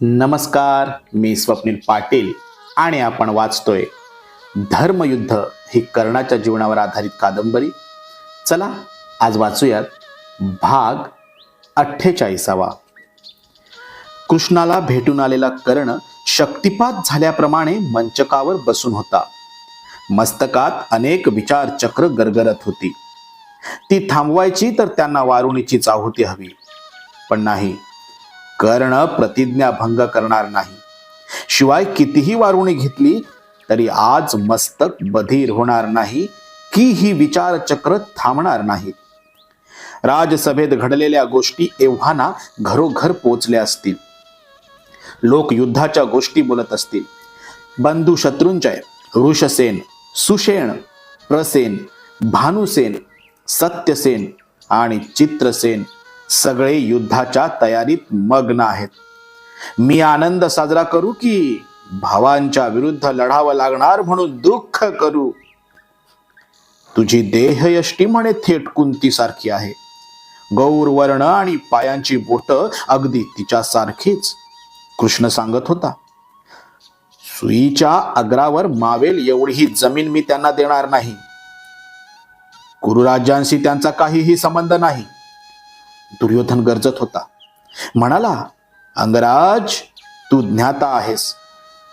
नमस्कार मी स्वप्नील पाटील आणि आपण वाचतोय धर्मयुद्ध ही कर्णाच्या जीवनावर आधारित कादंबरी. चला आज वाचूयात भाग अठ्ठेचाळीसावा. कृष्णाला भेटून आलेला कर्ण शक्तिपात झाल्याप्रमाणे मंचकावर बसून होता. मस्तकात अनेक विचार चक्र गरगरत होती. ती थांबवायची तर त्यांना वारुणीची चाहुती हवी. पण नाही कर्ण प्रतिज्ञा भंग करणार नाही. शिवाय कितीही वारुणी घेतली तरी आज मस्तक बधीर होणार नाही की ही विचारचक्र थांबणार नाही. राजसभेत घडलेल्या गोष्टी एव्हाना घरोघर पोचल्या असतील. लोक युद्धाच्या गोष्टी बोलत असतील. बंधू शत्रूंजय ऋषसेन सुषेण प्रसेन भानुसेन सत्यसेन आणि चित्रसेन सगळे युद्धाच्या तयारीत मग्न आहेत. मी आनंद साजरा करू की भावांच्या विरुद्ध लढावं लागणार म्हणून दुःख करू. तुझी देहयष्टी म्हणे थेट कुंतीसारखी आहे. गौर वर्ण आणि पायांची बोट अगदी तिच्या सारखीच कृष्ण सांगत होता सुईच्या अग्रावर मावेल एवढी जमीन मी त्यांना देणार नाही. कुरुराज्यांशी त्यांचा काहीही संबंध नाही. दुर्योधन गरजत होता. म्हणाला अंगराज तू ज्ञाता आहेस.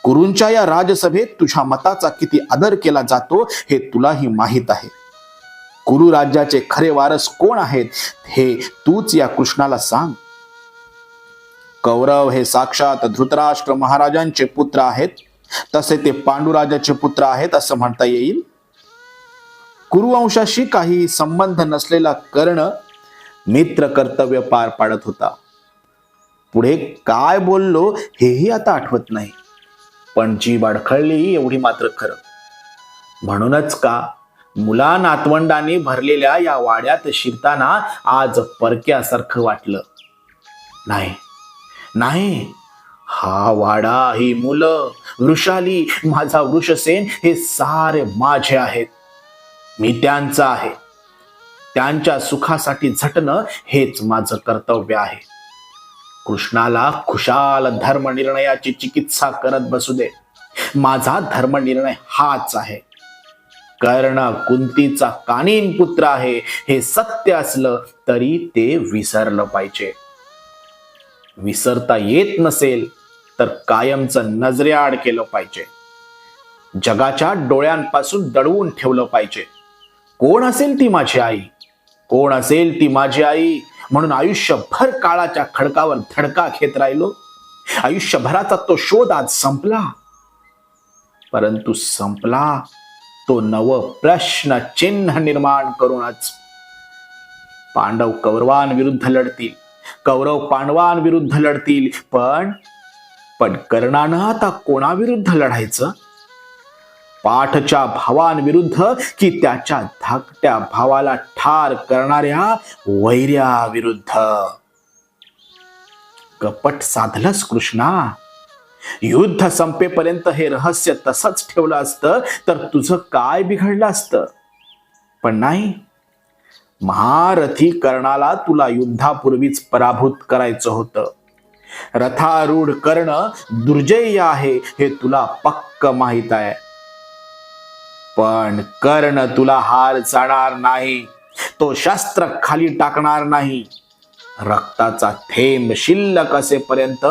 गुरूंच्या या राजसभेत तुझ्या मताचा किती आदर केला जातो हे तुलाही माहीत आहे. गुरु राज्याचे खरे वारस कोण आहेत हे तूच या कृष्णाला सांग. कौरव हे साक्षात धृतराष्ट्र महाराजांचे पुत्र आहेत. तसे ते पांडुराजाचे पुत्र आहेत असं म्हणता येईल. कुरुवंशाशी काही संबंध नसलेला कर्ण मित्र कर्तव्य पार पाडत होता. पुढे काय बोललो हेही आता आठवत नाही. पण जी अडखळली एवढी मात्र खरं. म्हणूनच का मुला नातवंडाने भरलेल्या या वाड्यात शिरताना आज परक्यासारखं वाटलं. नाही नाही हा वाडा ही मुलं वृषाली माझा वृषसेन हे सारे माझे आहेत. मी त्यांचा आहे. त्यांच्या सुखासाठी झटणं हेच माझं कर्तव्य आहे. कृष्णाला खुशाल धर्मनिर्णयाची चिकित्सा करत बसू दे. माझा धर्मनिर्णय हाच आहे. कर्ण कुंतीचा कानीन पुत्र आहे हे सत्य असलं तरी ते विसरलं पाहिजे. विसरता येत नसेल तर कायमचं नजरेआड केलं पाहिजे. जगाच्या डोळ्यांपासून दडवून ठेवलं पाहिजे. कोण असेल ती माझी आई? कोण असेल ती माझी आई? म्हणून आयुष्यभर काळाच्या खडकावर धडका घेत राहिलो. आयुष्यभराचा तो शोध आज संपला. परंतु संपला तो नव प्रश्न चिन्ह निर्माण करूनच. पांडव कौरवांविरुद्ध लढतील. कौरव पांडवांविरुद्ध लढतील. पण पण कर्णानं आता कोणाविरुद्ध लढायचं? पाठच्या भावांविरुद्ध की त्याच्या धाकट्या भावाला ठार करणाऱ्या वैर्याविरुद्ध कपट साधलंस कृष्णा. युद्ध संपेपर्यंत हे रहस्य तसंच ठेवलं असतं तर तुझं काय बिघडलं असतं? पण नाही. महारथी कर्णाला तुला युद्धापूर्वीच पराभूत करायचं होतं. रथारूढ कर्ण दुर्जय आहे हे तुला पक्क माहीत आहे. पण कर्ण तुला हार जाणार नाही. तो शस्त्र खाली टाकणार नाही. रक्ताचा थेंब शिल्लक असेपर्यंत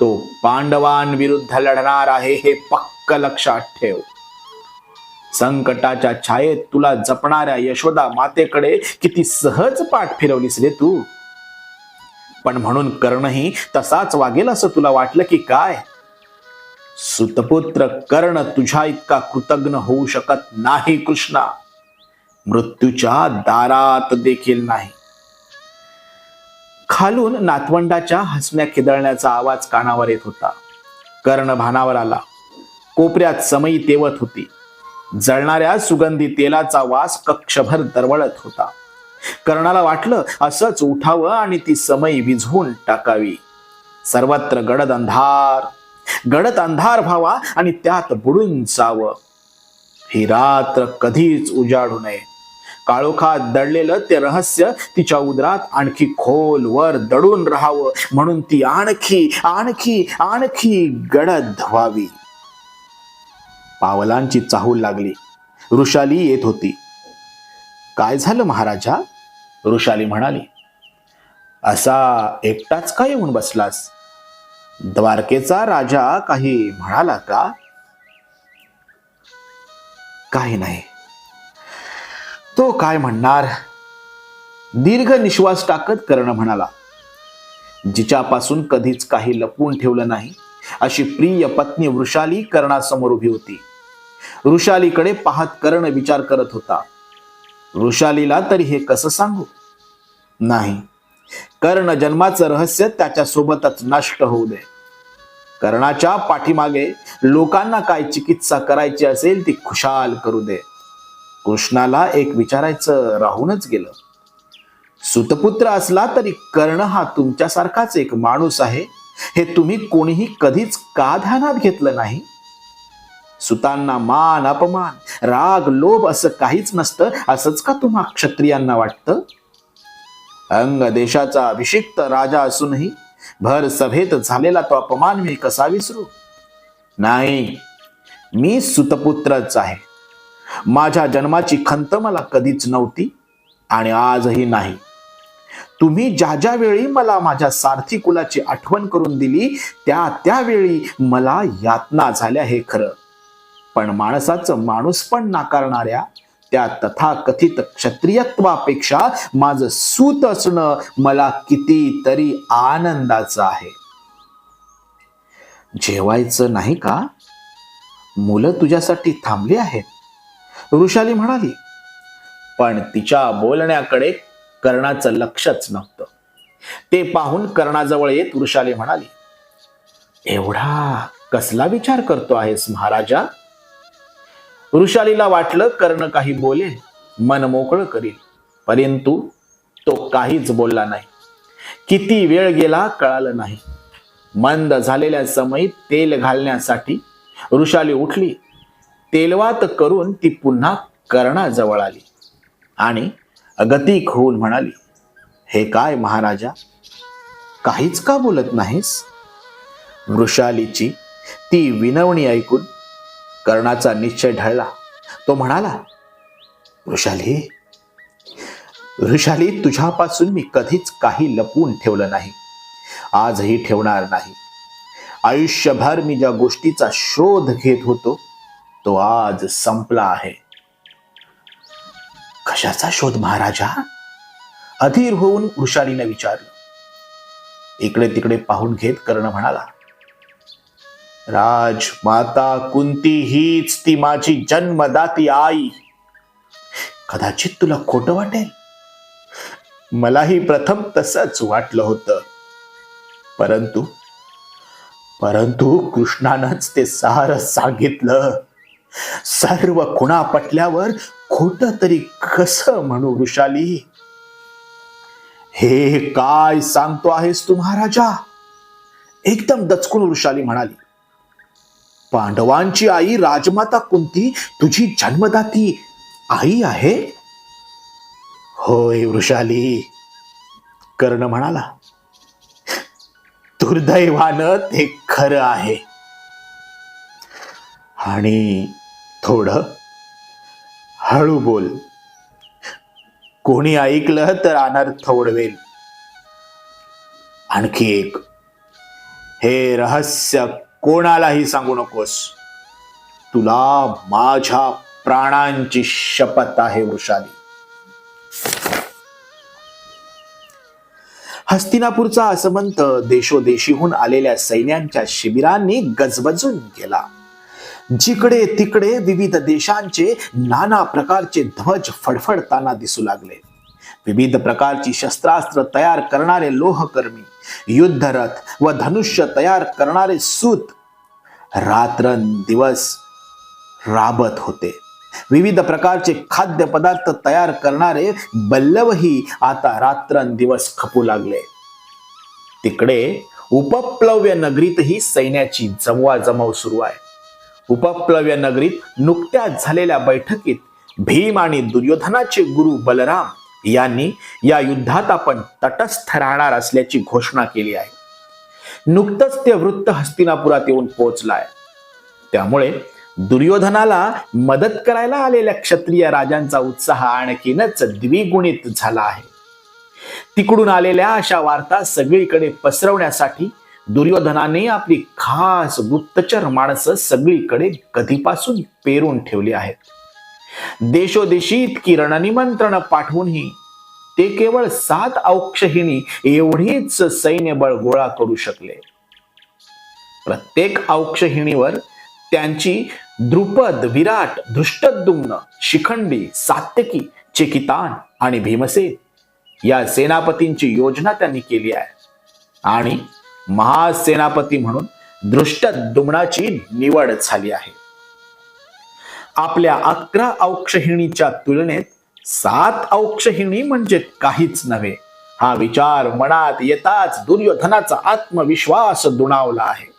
तो पांडवांविरुद्ध लढणार आहे हे पक्क लक्षात ठेव. संकटाच्या छायेत तुला जपणाऱ्या यशोदा मातेकडे किती सहज पाठ फिरवलीस रे तू? पण म्हणून कर्णही तसाच वागेल असं तुला वाटलं की काय? सुतपुत्र कर्ण तुझ्या इतका कृतज्ञ होऊ शकत नाही कृष्णा. मृत्यूच्या दारात देखील नाही. खालून नातवंडाच्या हसण्या खिदळण्याचा आवाज कानावर येत होता. कर्ण भानावर आला. कोपऱ्यात समयी तेवत होती. जळणाऱ्या सुगंधी तेलाचा वास कक्षभर दरवळत होता. कर्णाला वाटलं असंच उठावं आणि ती समयी विझवून टाकावी. सर्वत्र गडद अंधार गडत अंधार व्हावा आणि त्यात बुडून जावं. ही रात्र कधीच उजाडू नये. काळोखात दडलेलं ते रहस्य तिच्या उदरात आणखी खोल वर दडून राहावं म्हणून ती आणखी आणखी आणखी गडद धवावी पावलांची चाहूल लागली. ऋषाली येत होती. काय झालं महाराजा? ऋषाली म्हणाली. असा एकटाच का येऊन बसलास? द्वारकेचा राजा काही म्हणाला का? काही नाही. तो काय म्हणणार? दीर्घ निश्वास टाकत कर्ण म्हणाला जिच्यापासून कधीच काही लपवून ठेवलं नाही अशी प्रिय पत्नी वृषाली कर्णासमोर उभी होती. वृषालीकडे पाहत कर्ण विचार करत होता. वृषालीला तरी हे कसं सांगू? नाही. कर्ण जन्माचं रहस्य त्याच्या सोबतच नष्ट होऊ दे. कर्णाच्या पाठीमागे लोकांना काय चिकित्सा करायची असेल ती खुशाल करू दे. कृष्णाला एक विचारायचं राहूनच गेलं. सुतपुत्र असला तरी कर्ण हा तुमच्यासारखाच एक माणूस आहे. हे तुम्ही कोणीही कधीच का ध्यानात घेतलं नाही? सुतांना मान अपमान राग लोभ असं काहीच नसतं असंच का तुम्हा क्षत्रियांना वाटतं? अंग देशाचा अभिषिक्त राजा असूनही भर सभेत झालेला तो अपमान मी कसा विसरू? नाही मी सुतपुत्रच आहे. माझ्या जन्माची खंत मला कधीच नव्हती आणि आजही नाही. तुम्ही ज्या ज्या वेळी मला माझ्या सारथी कुलाची आठवण करून दिली त्या त्यावेळी मला यातना झाल्या हे खरं. पण माणसाचं माणूस पण नाकारणाऱ्या त्या तथाकथित क्षत्रियत्वापेक्षा माझं सूत असणं मला कितीतरी आनंदाचं आहे. जेवायचं नाही का? मुलं तुझ्यासाठी थांबली आहेत. ऋषाली म्हणाली पण तिच्या बोलण्याकडे कर्णाचं लक्षच नव्हतं. ते पाहून कर्णाजवळ येत वृषाली म्हणाली एवढा कसला विचार करतो आहेस महाराजा? वृषालीला वाटलं कर्ण काही बोले मन मोकळं करील. परंतु तो काहीच बोलला नाही. किती वेळ गेला कळालं नाही. मंद झालेल्या समयी तेल घालण्यासाठी वृषाली उठली. तेलवात करून ती पुन्हा कर्णाजवळ आली आणि अगतिक होऊन म्हणाली हे काय महाराजा काहीच का बोलत नाहीस? वृषालीची ती विनवणी ऐकून कर्णाचा निश्चय ढळला. तो म्हणाला वृषाली वृषाली तुझ्यापासून मी कधीच काही लपवून ठेवलं नाही. आजही ठेवणार नाही. आयुष्यभर मी ज्या गोष्टीचा शोध घेत होतो तो आज संपला आहे. कशाचा शोध महाराजा? अधीर होऊन वृषालीने विचारलं. इकडे तिकडे पाहून घेत कर्ण म्हणाला. राज माता कुंती हीच ती माझी जन्मदाती आई. कदाचित तुला खोट वाटेल. मलाही प्रथम तसंच वाटलं होतं. परंतु परंतु कृष्णानंच ते सार सांगितलं. सर्व खुणा पटल्यावर खोट तरी कसं म्हणू वृषाली? हे काय सांगतो आहेस तू महाराजा? एकदम दचकून वृषाली म्हणाली. पांडवांची आई राजमाता कुंती तुझी जन्मदाती आई आहे? होय वृषाली. कर्ण म्हणाला दुर्दैवानं ते खरं आहे. आणि थोडं हळू बोल. कोणी ऐकलं तर अनर्थ उडवेल आणखी एक. हे रहस्य कोणालाही सांगू नकोस. तुला माझ्या प्राणांची शपथ आहे वृषाली. हस्तिनापूरचा असमंत देशोदेशीहून आलेल्या सैन्यांच्या शिबिरांनी गजबजून गेला. जिकडे तिकडे विविध देशांचे नाना प्रकारचे ध्वज फडफडताना दिसू लागले. विविध प्रकारची शस्त्रास्त्र तयार करणारे लोहकर्मी युद्धरथ व धनुष्य तयार करणारे सूत रात्रंदिवस राबत होते. विविध प्रकारचे खाद्यपदार्थ तयार करणारे बल्लवही आता रात्रंदिवस खपू लागले. तिकडे उपप्लव्य नगरीतही सैन्याची जमवाजमव सुरू आहे. उपप्लव्य नगरीत नुकत्याच झालेल्या बैठकीत भीम आणि दुर्योधनाचे गुरु बलराम यांनी या युद्धात आपण तटस्थ राहणार असल्याची घोषणा केली आहे. नुकतंच ते वृत्त हस्तिनापुरात येऊन पोहोचलाय. त्यामुळे दुर्योधनाला मदत करायला आलेल्या क्षत्रिय राजांचा उत्साह आणखीनच द्विगुणित झाला आहे. तिकडून आलेल्या अशा वार्ता सगळीकडे पसरवण्यासाठी दुर्योधनाने आपली खास गुप्तचर माणसं सगळीकडे कधीपासून पेरून ठेवली आहेत. देशोदेशी इतकी रणनिमंत्रण पाठवूनही ते केवळ सात औक्षहिणी एवढीच सैन्यबळ गोळा करू शकले. प्रत्येक औक्षहिणीवर त्यांची द्रुपद विराट धृष्टद्युम्न शिखंडी सात्यकी चेकितान आणि भीमसेन या सेनापतींची योजना त्यांनी केली आहे. आणि महासेनापती म्हणून दृष्टद्युम्नाची निवड झाली आहे. आपल्या अकरा औक्षहिणीच्या तुलनेत सात औक्षहिणी म्हणजे काहीच नव्हे. हा विचार मनात येताच दुर्योधनाचा आत्मविश्वास दुणावला आहे.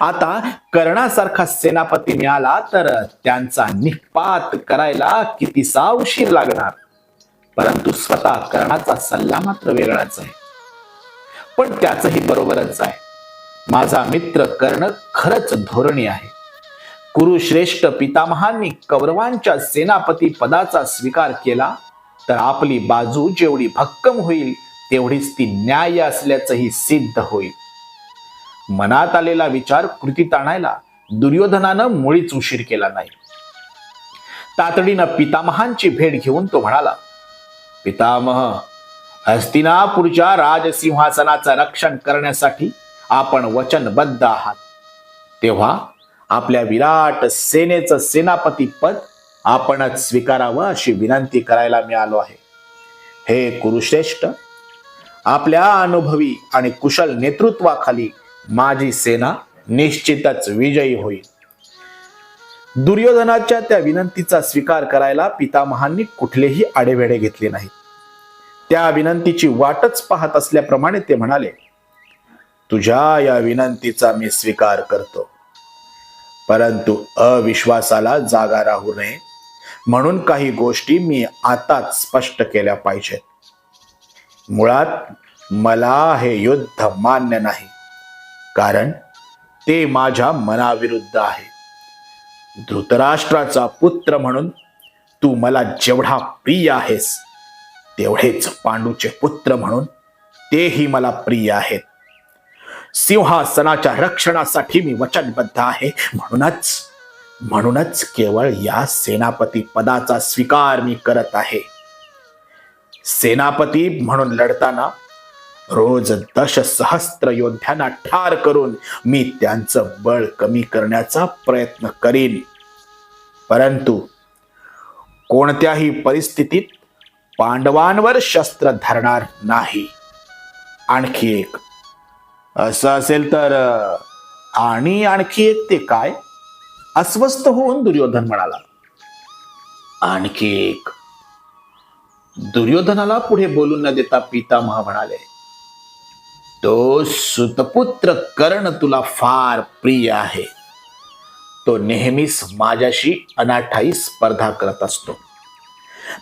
आता कर्णासारखा सेनापती मिळाला तर त्यांचा निपात करायला कितीसा उशीर लागणार? परंतु स्वतः कर्णाचा सल्ला मात्र वेगळाच आहे. पण त्याचही बरोबरच आहे. माझा मित्र कर्ण खरंच धोरणी आहे. कुरुश्रेष्ठ पितामहांनी कौरवांच्या सेनापती पदाचा स्वीकार केला तर आपली बाजू जेवढी भक्कम होईल तेवढीच ती न्याय असल्याचंही सिद्ध होईल. मनात आलेला विचार कृतीत आणायला दुर्योधनानं मुळीच उशीर केला नाही. तातडीनं पितामहांची भेट घेऊन तो म्हणाला पितामह हस्तिनापूरच्या राजसिंहासनाचं रक्षण करण्यासाठी आपण वचनबद्ध आहात. तेव्हा आपल्या विराट सेनेचं सेनापती पद आपणच स्वीकारावं अशी विनंती करायला मिळालो आहे. हे कुरुश्रेष्ठ आपल्या अनुभवी आणि कुशल नेतृत्वाखाली माझी सेना निश्चितच विजयी होईल. दुर्योधनाच्या त्या विनंतीचा स्वीकार करायला पितामहांनी कुठलेही आडेवेडे घेतले नाहीत. त्या विनंतीची वाटच पाहत असल्याप्रमाणे ते म्हणाले तुझ्या या विनंतीचा मी स्वीकार करतो. परंतु अविश्वासाला जागा राहू नये. म्हणून काही गोष्टी मी आताच स्पष्ट केल्या पाहिजेत. मुळात मला हे युद्ध मान्य नाही. कारण ते माझ्या मनाविरुद्ध आहे. धृतराष्ट्राचा पुत्र म्हणून तू मला जेवढा प्रिय आहेस तेवढेच पांडूचे पुत्र म्हणून तेही मला प्रिय आहेत. सिंहासनाच्या रक्षणासाठी मी वचनबद्ध आहे. म्हणूनच म्हणूनच केवळ या सेनापती पदाचा स्वीकार मी करत आहे. सेनापती म्हणून लढताना रोज दश सहस्त्र योद्ध्यांना ठार करून मी त्यांचं बळ कमी करण्याचा प्रयत्न करीन. परंतु कोणत्याही परिस्थितीत पांडवांवर शस्त्र धरणार नाही. आणखी एक असं असेल तर आणि आणखी एक ते काय? अस्वस्थ होऊन दुर्योधन म्हणाला. आणखी एक. दुर्योधनाला पुढे बोलून न देता पितामह म्हणाले तो सुतपुत्र कर्ण तुला फार प्रिय आहे. तो नेहमीच माझ्याशी अनाठाई स्पर्धा करत असतो.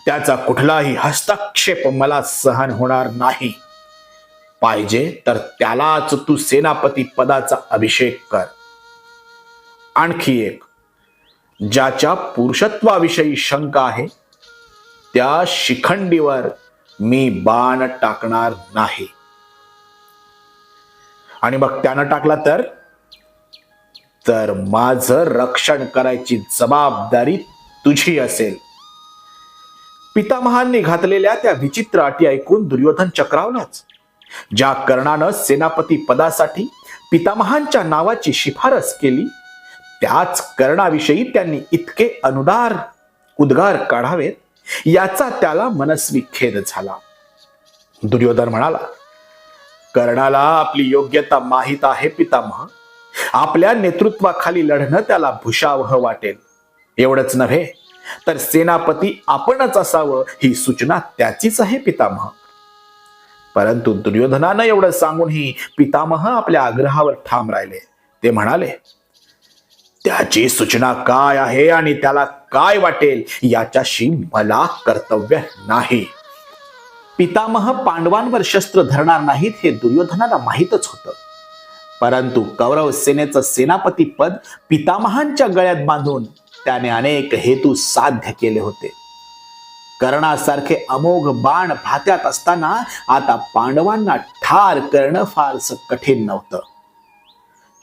त्याचा कुठलाही हस्तक्षेप मला सहन होणार नाही. पाहिजे तर त्यालाच तू सेनापती पदाचा अभिषेक कर. आणखी एक ज्याच्या पुरुषत्वाविषयी शंका आहे त्या शिखंडीवर मी बाण टाकणार नाही. आणि मग त्यानं टाकला तर? तर माझं रक्षण करायची जबाबदारी तुझी असेल. पितामहांनी घातलेल्या त्या विचित्र अटी ऐकून दुर्योधन चक्रावलाच ज्या कर्णानं सेनापती पदासाठी पितामहांच्या नावाची शिफारस केली त्याच कर्णाविषयी त्यांनी इतके अनुदार उद्गार काढावेत याचा त्याला मनस्वी खेद झाला. दुर्योधन म्हणाला कर्णाला आपली योग्यता माहीत आहे पितामह. आपल्या नेतृत्वाखाली लढणं त्याला भुषावह वाटेल. एवढंच नव्हे तर सेनापती आपणच असावं ही सूचना त्याचीच आहे पितामह. परंतु दुर्योधनानं एवढं सांगूनही पितामह आपल्या आग्रहावर ठाम राहिले. ते म्हणाले त्याची सूचना काय आहे आणि त्याला काय वाटेल याच्याशी मला कर्तव्य नाही. पितामह पांडवांवर शस्त्र धरणार नाहीत हे दुर्योधनाला माहीतच होतं. परंतु कौरव सेनेचं सेनापती पद पितामहांच्या गळ्यात बांधून त्याने अनेक हेतू साध्य केले होते. कर्णासारखे अमोघ बाण भात्यात असताना आता पांडवांना ठार करणं फारसं कठीण नव्हतं.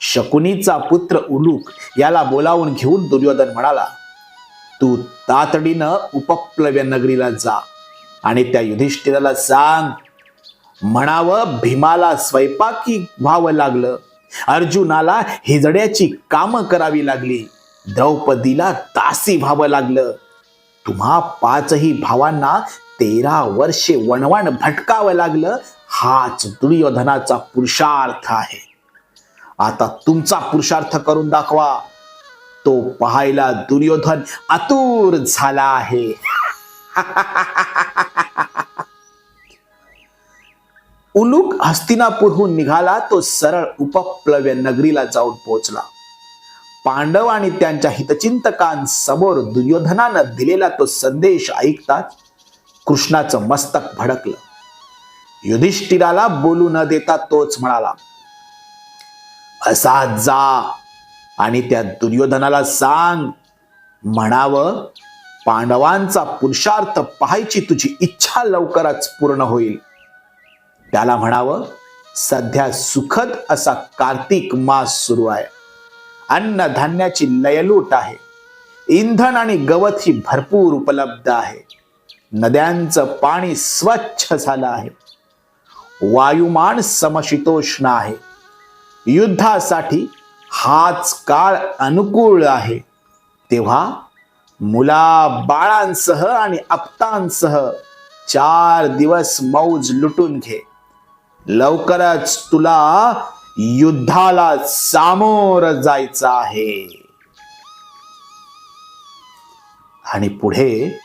शकुनीचा पुत्र उलूक याला बोलावून घेऊन दुर्योधन म्हणाला तू तातडीनं उपप्लव्य नगरीला जा आणि त्या युधिष्ठिराला सांग म्हणावं भीमाला स्वयंपाकी व्हावं लागलं. अर्जुनाला हिजड्याची कामं करावी लागली. द्रौपदीला दासी व्हावं लागलं. तुम्हा पाचही भावांना तेरा वर्षे वणवण भटकावं लागलं हाच दुर्योधनाचा पुरुषार्थ आहे. आता तुमचा पुरुषार्थ करून दाखवा. तो पाहायला दुर्योधन आतुर झाला आहे. उलूक हस्तिनापूरहून निघाला तो सरळ उपप्लव्य नगरीला जाऊन पोहोचला. पांडव आणि त्यांच्या हितचिंतकांसमोर दुर्योधनानं दिलेला तो संदेश ऐकताच कृष्णाचं मस्तक भडकलं. युधिष्ठिराला बोलू न देता तोच म्हणाला असा जा आणि त्या दुर्योधनाला सांग म्हणावं पांडवांचा पुरुषार्थ पाहायची तुझी इच्छा लवकरच पूर्ण होईल. त्याला म्हणावं सध्या सुखद असा कार्तिक मास सुरू आहे. अन्नधान्याची लयलूट आहे. इंधन आणि गवत ही भरपूर उपलब्ध आहे. नद्यांचं पाणी स्वच्छ झालं आहे. वायुमान समशीतोष्ण आहे. युद्धासाठी हाच काळ अनुकूल आहे. तेव्हा मुला बाळांसह आणि अपतांसह चार दिवस मौज लुटून घे. लवकरच तुला युद्धाला सामोर जायचं आहे. आणि पुढे